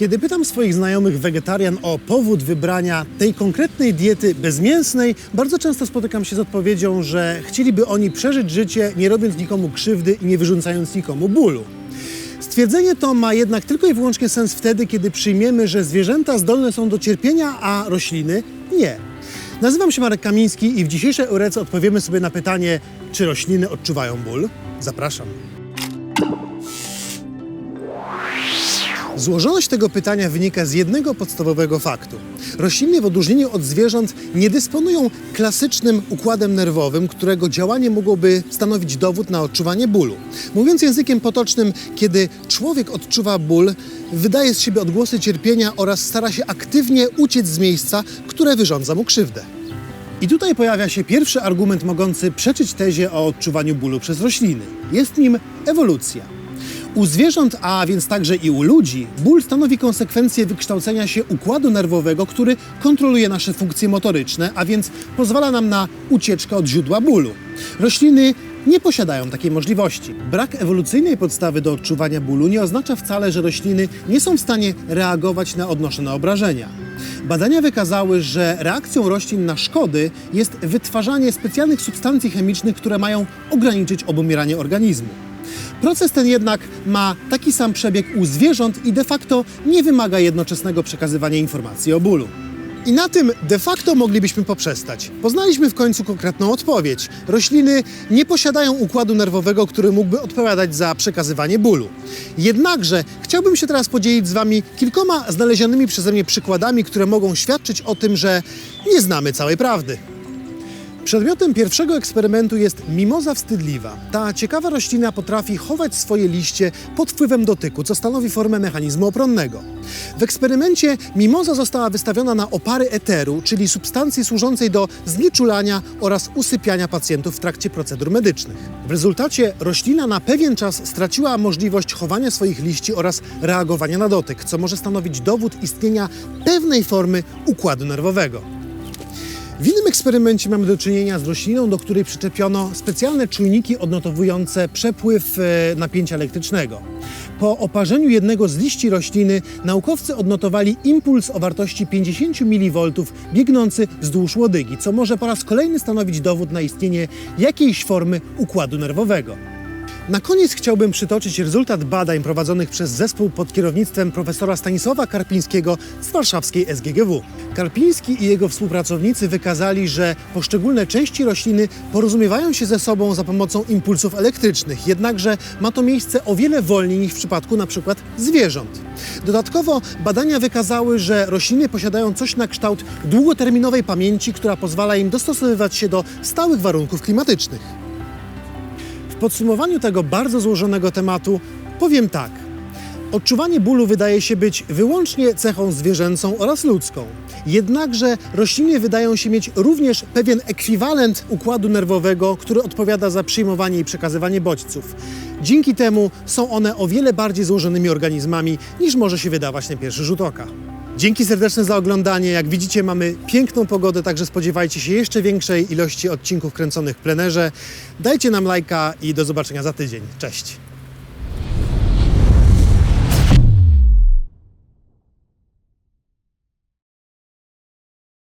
Kiedy pytam swoich znajomych wegetarian o powód wybrania tej konkretnej diety bezmięsnej, bardzo często spotykam się z odpowiedzią, że chcieliby oni przeżyć życie, nie robiąc nikomu krzywdy i nie wyrządzając nikomu bólu. Stwierdzenie to ma jednak tylko i wyłącznie sens wtedy, kiedy przyjmiemy, że zwierzęta zdolne są do cierpienia, a rośliny nie. Nazywam się Marek Kamiński i w dzisiejszej Eurece odpowiemy sobie na pytanie, czy rośliny odczuwają ból? Zapraszam. Złożoność tego pytania wynika z jednego podstawowego faktu. Rośliny w odróżnieniu od zwierząt nie dysponują klasycznym układem nerwowym, którego działanie mogłoby stanowić dowód na odczuwanie bólu. Mówiąc językiem potocznym, kiedy człowiek odczuwa ból, wydaje z siebie odgłosy cierpienia oraz stara się aktywnie uciec z miejsca, które wyrządza mu krzywdę. I tutaj pojawia się pierwszy argument mogący przeczyć tezie o odczuwaniu bólu przez rośliny. Jest nim ewolucja. U zwierząt, a więc także i u ludzi, ból stanowi konsekwencję wykształcenia się układu nerwowego, który kontroluje nasze funkcje motoryczne, a więc pozwala nam na ucieczkę od źródła bólu. Rośliny nie posiadają takiej możliwości. Brak ewolucyjnej podstawy do odczuwania bólu nie oznacza wcale, że rośliny nie są w stanie reagować na odnoszone obrażenia. Badania wykazały, że reakcją roślin na szkody jest wytwarzanie specjalnych substancji chemicznych, które mają ograniczyć obumieranie organizmu. Proces ten jednak ma taki sam przebieg u zwierząt i de facto nie wymaga jednoczesnego przekazywania informacji o bólu. I na tym de facto moglibyśmy poprzestać. Poznaliśmy w końcu konkretną odpowiedź. Rośliny nie posiadają układu nerwowego, który mógłby odpowiadać za przekazywanie bólu. Jednakże chciałbym się teraz podzielić z Wami kilkoma znalezionymi przeze mnie przykładami, które mogą świadczyć o tym, że nie znamy całej prawdy. Przedmiotem pierwszego eksperymentu jest mimoza wstydliwa. Ta ciekawa roślina potrafi chować swoje liście pod wpływem dotyku, co stanowi formę mechanizmu obronnego. W eksperymencie mimoza została wystawiona na opary eteru, czyli substancji służącej do znieczulania oraz usypiania pacjentów w trakcie procedur medycznych. W rezultacie roślina na pewien czas straciła możliwość chowania swoich liści oraz reagowania na dotyk, co może stanowić dowód istnienia pewnej formy układu nerwowego. W innym eksperymencie mamy do czynienia z rośliną, do której przyczepiono specjalne czujniki odnotowujące przepływ e, napięcia elektrycznego. Po oparzeniu jednego z liści rośliny naukowcy odnotowali impuls o wartości 50 mV biegnący wzdłuż łodygi, co może po raz kolejny stanowić dowód na istnienie jakiejś formy układu nerwowego. Na koniec chciałbym przytoczyć rezultat badań prowadzonych przez zespół pod kierownictwem profesora Stanisława Karpińskiego z warszawskiej SGGW. Karpiński i jego współpracownicy wykazali, że poszczególne części rośliny porozumiewają się ze sobą za pomocą impulsów elektrycznych, jednakże ma to miejsce o wiele wolniej niż w przypadku np. zwierząt. Dodatkowo badania wykazały, że rośliny posiadają coś na kształt długoterminowej pamięci, która pozwala im dostosowywać się do stałych warunków klimatycznych. Podsumowaniu tego bardzo złożonego tematu powiem tak. Odczuwanie bólu wydaje się być wyłącznie cechą zwierzęcą oraz ludzką. Jednakże rośliny wydają się mieć również pewien ekwiwalent układu nerwowego, który odpowiada za przyjmowanie i przekazywanie bodźców. Dzięki temu są one o wiele bardziej złożonymi organizmami niż może się wydawać na pierwszy rzut oka. Dzięki serdeczne za oglądanie. Jak widzicie, mamy piękną pogodę, także spodziewajcie się jeszcze większej ilości odcinków kręconych w plenerze. Dajcie nam lajka i do zobaczenia za tydzień. Cześć!